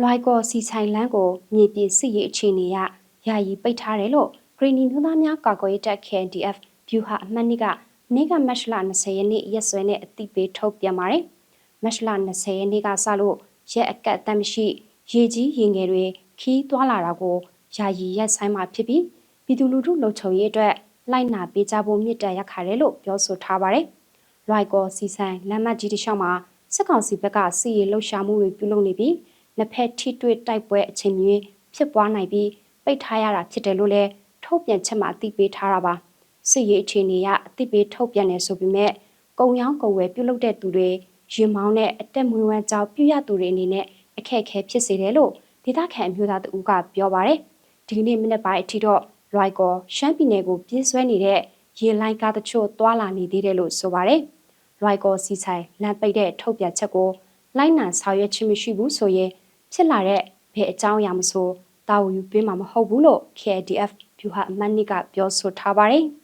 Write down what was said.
လွိုက်ကော်စီဆိုင်လန်းကိုမြေပြင်စစ်ရေးအခြေအနေရယာယီပိတ်ထားတယ်လို့ဂရီနီမျိုးသားများကာကွယ်ရေးတပ် KNDF ဗျူဟာအမှတ်နှစ်ကနေ့ကမတ်လ20ရက်နေ့ရက်စွဲနဲ့အတိပေးထုတ်ပြန်ပါတယ်။မတ်လ20ရက်နေ့ကစလို့ရက်အကန့်အသတ်မရှိရေကြီးရေငယ်တွေခီးသွွာလာတာကိုယာယီရက်ဆိုင်မှာဖြစ်ပြီးပြည်သူလူထုလုံခြုံရေးအတွက်လိုက်နာပေးကြဖို့မြစ်တရရခါတယ်လို့ပြောဆိုထားပါတယ်။လွိုက်ကော်စီဆိုင်လမ်းမကြီးတစ်လျှောက်မှာစစ်ကောင်စီဘက်ကစီရီလှုပ်ရှားမှုတွေပြုလုပ်နေပြီး နှစ်ဖက်ထိတွေ့တိုက်ပွဲအချိန်မျိုးဖြစ်ပွားနိုင်ပြီးပိတ်ထားရတာဖြစ်တယ်လို့လည်းထုတ်ပြန်ချက်မှာအသိပေးထားတာပါစစ်ရေးအခြေအနေအအသိပေးထုတ်ပြန်နေဆိုပေမဲ့ကုံရောင်းကုံဝယ်ပြုလုပ်တဲ့သူတွေရင်မောင်းနဲ့အတက်မွေးဝမ်းကြောင်းပြုရသူတွေအနေနဲ့အခက်အခဲဖြစ်စေတယ်လို့ဒေသခံအမျိုးသားတဦးကပြောပါတယ်ဒီကနေ့မနေ့ပိုင်းအထိတော့လွိုက်ကောရှမ်းပြည်နယ်ကိုပြင်းဆွဲနေတဲ့ရေလိုင်းကားတချို့သွာလာနေသေးတယ်လို့ဆိုပါတယ်လွိုက်ကောစီဆိုင်လမ်းပိတ်တဲ့ထုတ်ပြန်ချက်ကိုလိုက်နံဆောင်ရွက်ခြင်းမရှိဘူးဆိုရင် ဖြစ်လာတဲ့ဘယ်အကြောင်းအရာမဆိုတာဝန်ယူပေးမှာမဟုတ်ဘူးလို့ KDF ဗျူဟာအမှတ်နှစ်ကပြောဆိုထားပါတယ်။